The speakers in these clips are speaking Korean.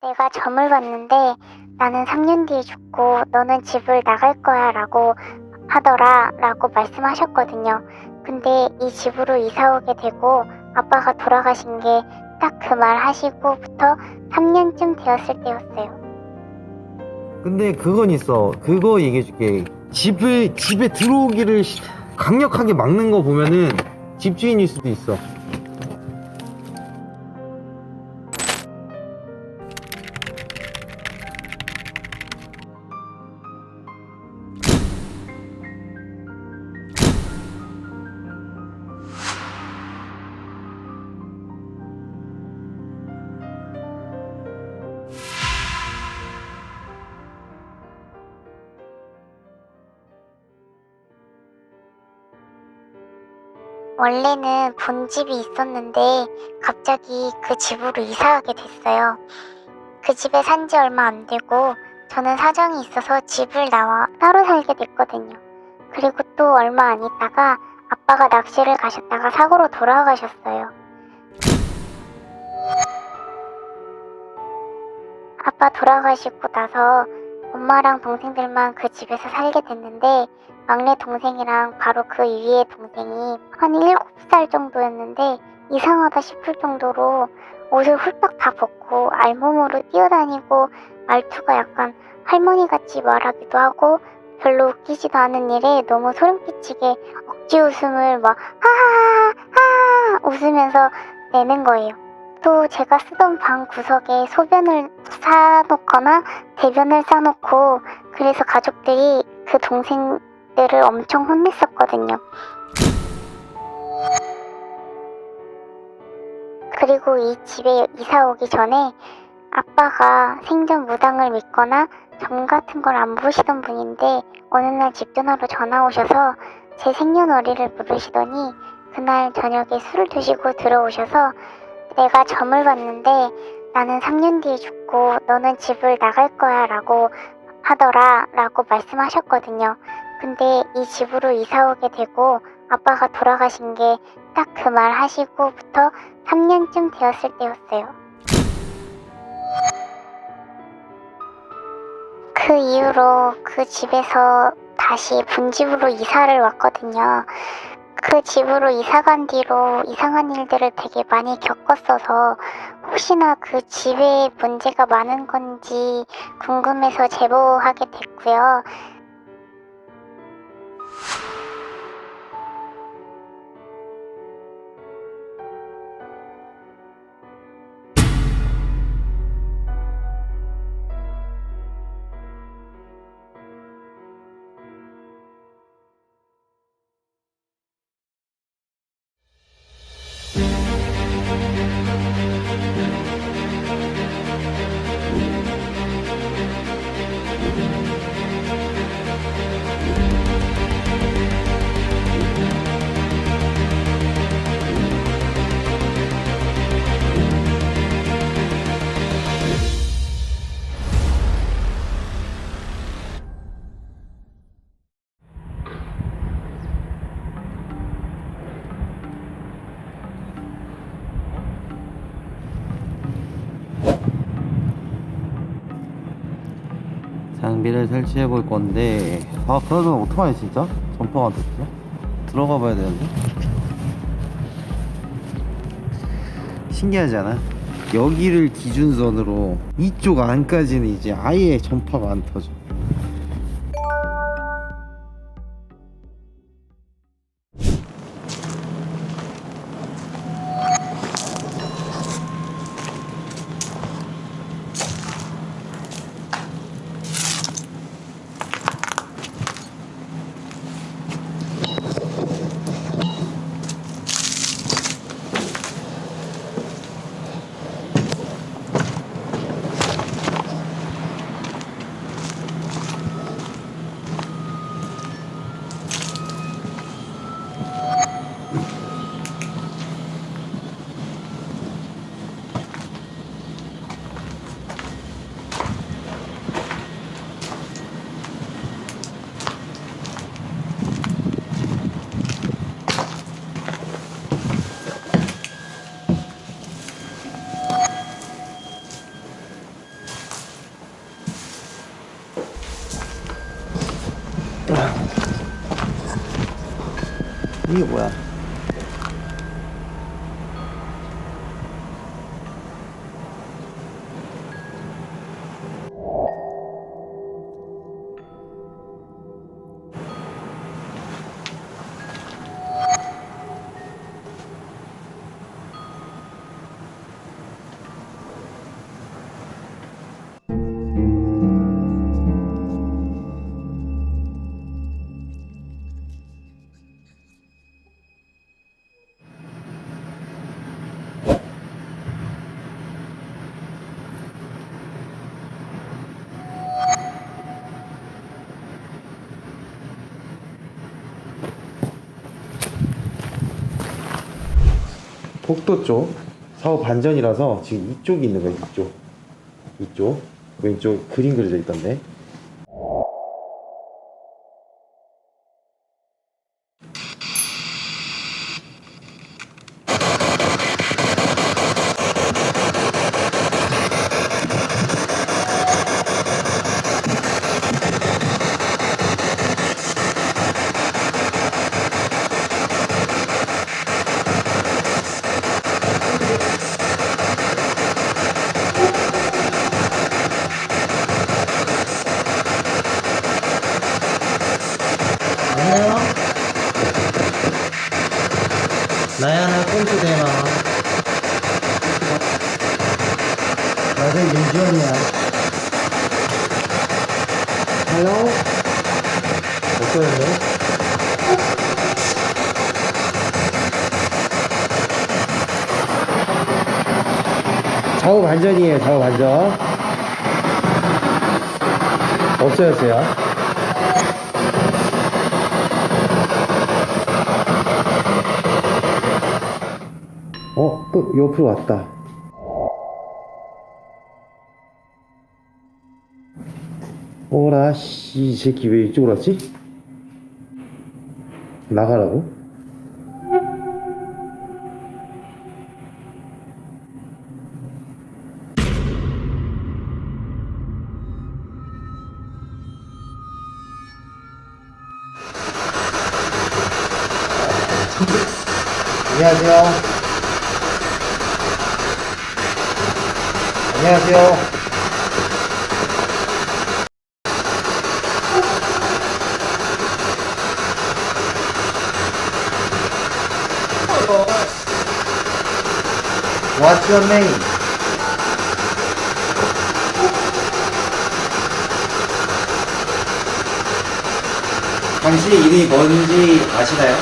내가 점을 봤는데 나는 3년 뒤에 죽고 너는 집을 나갈 거야 라고 하더라 라고 말씀하셨거든요. 근데 이 집으로 이사 오게 되고 아빠가 돌아가신 게 딱 그 말 하시고부터 3년쯤 되었을 때였어요. 근데 그건 있어. 그거 얘기해줄게. 집을 집에 들어오기를 시- 강력하게 막는 거 보면은 집주인일 수도 있어. 원래는 본 집이 있었는데 갑자기 그 집으로 이사하게 됐어요. 그 집에 산 지 얼마 안 되고 저는 사정이 있어서 집을 나와 따로 살게 됐거든요. 그리고 또 얼마 안 있다가 아빠가 낚시를 가셨다가 사고로 돌아가셨어요. 아빠 돌아가시고 나서 엄마랑 동생들만 그 집에서 살게 됐는데 막내 동생이랑 바로 그 위에 동생이 한 7살 정도였는데 이상하다 싶을 정도로 옷을 훌떡 다 벗고 알몸으로 뛰어다니고 말투가 약간 할머니같이 말하기도 하고 별로 웃기지도 않은 일에 너무 소름 끼치게 억지 웃음을 막 하하하 웃으면서 내는 거예요. 또 제가 쓰던 방 구석에 소변을 사놓거나 대변을 싸놓고 그래서 가족들이 그 동생들을 엄청 혼냈었거든요. 그리고 이 집에 이사 오기 전에 아빠가 생전 무당을 믿거나 점 같은 걸 안 보시던 분인데 어느 날 집 전화로 전화 오셔서 제 생년월일을 물으시더니 그날 저녁에 술을 드시고 들어오셔서 내가 점을 봤는데 나는 3년 뒤에 죽고 너는 집을 나갈 거야 라고 하더라 라고 말씀하셨거든요. 근데 이 집으로 이사 오게 되고 아빠가 돌아가신 게 딱 그 말 하시고부터 3년쯤 되었을 때였어요. 그 이후로 그 집에서 다시 본집으로 이사를 왔거든요. 그 집으로 이사 간 뒤로 이상한 일들을 되게 많이 겪었어서 혹시나 그 집에 문제가 많은 건지 궁금해서 제보하게 됐고요. 장비를 설치해 볼 건데 아 그나저나 오토바이 진짜? 점퍼가 됐어? 들어가 봐야 되는데 신기하지 않아? 여기를 기준선으로 이쪽 안까지는 이제 아예 전파가 안 터져 이게 뭐야? 복도 쪽 사업 반전이라서 지금 이쪽이 있는 거야 이쪽. 이쪽. 왼쪽 그림 그려져 있던데 안녕 나야나 꼼수 대마 나도 윤지원이야 헬로 어떠는데? 좌우 반전이에요 좌우 반전 없어졌어요 어, 또 옆으로 왔다. 오라, 씨, 이 새끼 왜 이쪽으로 왔지? 나가라고? 안녕하세요. 안녕하세요. Your name? 당신의 이름이 뭔지 아시나요?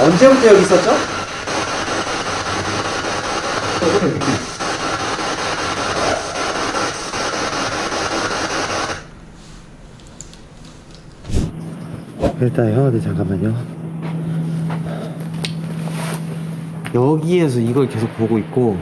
언제부터 여기 있었죠? 일단 형한테 잠깐만요. 여기에서 이걸 계속 보고 있고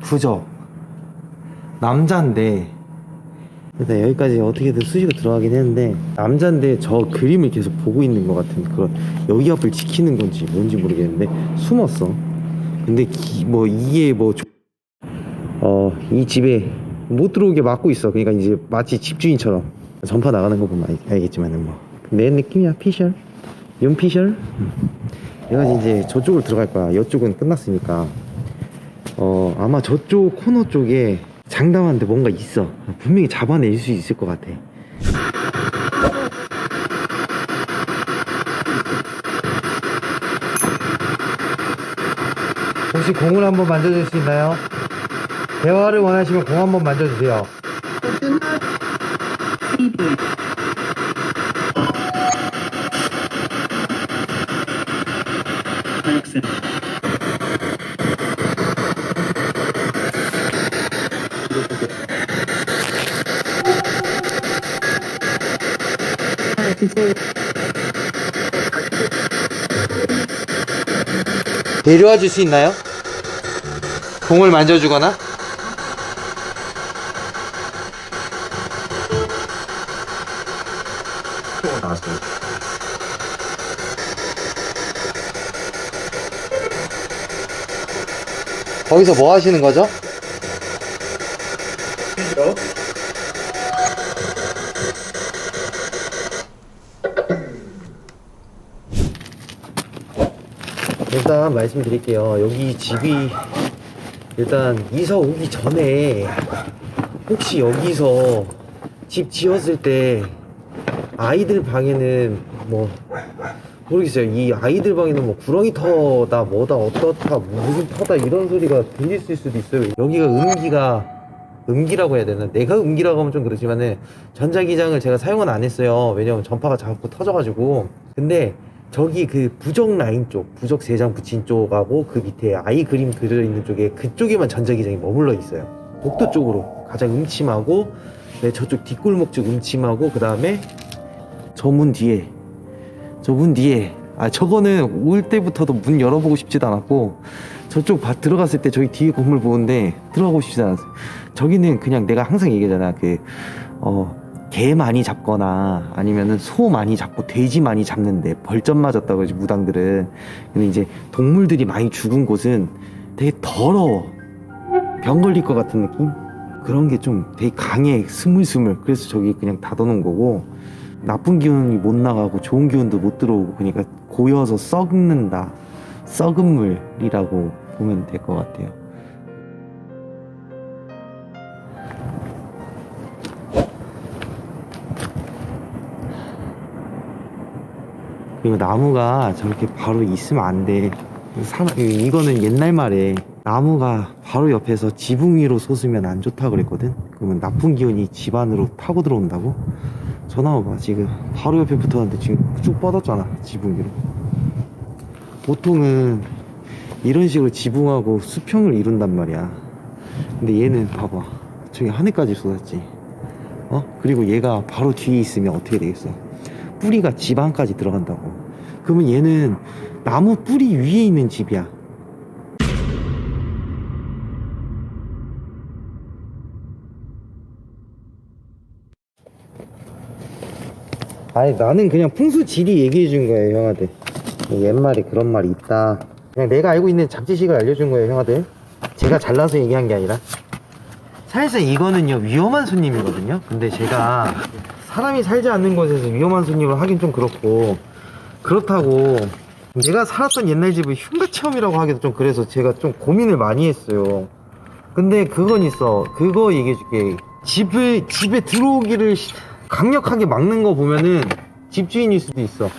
부적 남자인데 일단 여기까지 어떻게든 수시가 들어가긴 했는데 남자인데 저 그림을 계속 보고 있는 것 같은 그런 여기 앞을 지키는 건지 뭔지 모르겠는데 숨었어. 근데 기- 뭐 이게 뭐어이 집에 못 들어오게 막고 있어. 그러니까 이제 마치 집주인처럼 전파 나가는 거 보면 알- 알겠지만은 뭐 내 느낌이야 피셜 윤 피셜. 음. 얘가 이제 저쪽으로 들어갈 거야. 이쪽은 끝났으니까. 어 아마 저쪽 코너 쪽에 장담하는데 뭔가 있어. 분명히 잡아낼 수 있을 것 같아. 혹시 공을 한번 만져줄 수 있나요? 대화를 원하시면 공 한번 만져주세요. 내려와 줄 수 있나요? 공을 만져주거나? 거기서 뭐 하시는 거죠? 일단 말씀드릴게요. 여기 집이 일단 이사 오기 전에 혹시 여기서 집 지었을 때 아이들 방에는 뭐 모르겠어요. 이 아이들 방에는 뭐 구렁이 터다 뭐다 어떻다 무슨 터다 이런 소리가 들렸을 수도 있어요. 여기가 음기가 음기라고 해야 되나? 내가 음기라고 하면 좀 그렇지만은 전자기장을 제가 사용은 안 했어요. 왜냐면 전파가 자꾸 터져가지고. 근데 저기 그 부적 라인 쪽, 부적 세 장 붙인 쪽하고 그 밑에 아이 그림 그려 있는 쪽에 그쪽에만 전자기장이 머물러 있어요. 복도 쪽으로 가장 음침하고 네, 저쪽 뒷골목 쪽 음침하고 그 다음에 저 문 뒤에 저 문 뒤에 아 저거는 올 때부터도 문 열어보고 싶지도 않았고 저쪽 밭 들어갔을 때 저기 뒤에 건물 보는데 들어가고 싶지 않았어요. 저기는 그냥 내가 항상 얘기하잖아 그 어. 개 많이 잡거나 아니면은 소 많이 잡고 돼지 많이 잡는데 벌점 맞았다고 그러지 무당들은. 근데 이제 동물들이 많이 죽은 곳은 되게 더러워. 병 걸릴 것 같은 느낌? 그런 게 좀 되게 강해 스물스물. 그래서 저기 그냥 닫아놓은 거고. 나쁜 기운이 못 나가고 좋은 기운도 못 들어오고 그러니까 고여서 썩는다. 썩은 물이라고 보면 될 것 같아요 그리고 나무가 저렇게 바로 있으면 안 돼. 사람, 이거는 옛날 말에 나무가 바로 옆에서 지붕 위로 솟으면 안 좋다 그랬거든. 그러면 나쁜 기운이 집 안으로 타고 들어온다고. 저 나무 봐 지금 바로 옆에 붙었는데 지금 쭉 뻗었잖아 지붕 위로. 보통은 이런 식으로 지붕하고 수평을 이룬단 말이야. 근데 얘는 봐봐 저기 하늘까지 쏟았지. 어? 그리고 얘가 바로 뒤에 있으면 어떻게 되겠어? 뿌리가 집 안까지 들어간다고. 그러면 얘는 나무 뿌리 위에 있는 집이야. 아니 나는 그냥 풍수지리 얘기해 준 거예요 형아들. 옛말에 그런 말이 있다. 그냥 내가 알고 있는 잡지식을 알려준 거예요 형아들. 제가 잘나서 얘기한 게 아니라. 사실상 이거는요 위험한 손님이거든요. 근데 제가 사람이 살지 않는 곳에서 위험한 손님을 하긴 좀 그렇고 그렇다고. 내가 살았던 옛날 집을 흉가 체험이라고 하기도 좀 그래서 제가 좀 고민을 많이 했어요. 근데 그건 있어. 그거 얘기해줄게. 집을 집에 들어오기를 시- 강력하게 막는 거 보면은 집주인일 수도 있어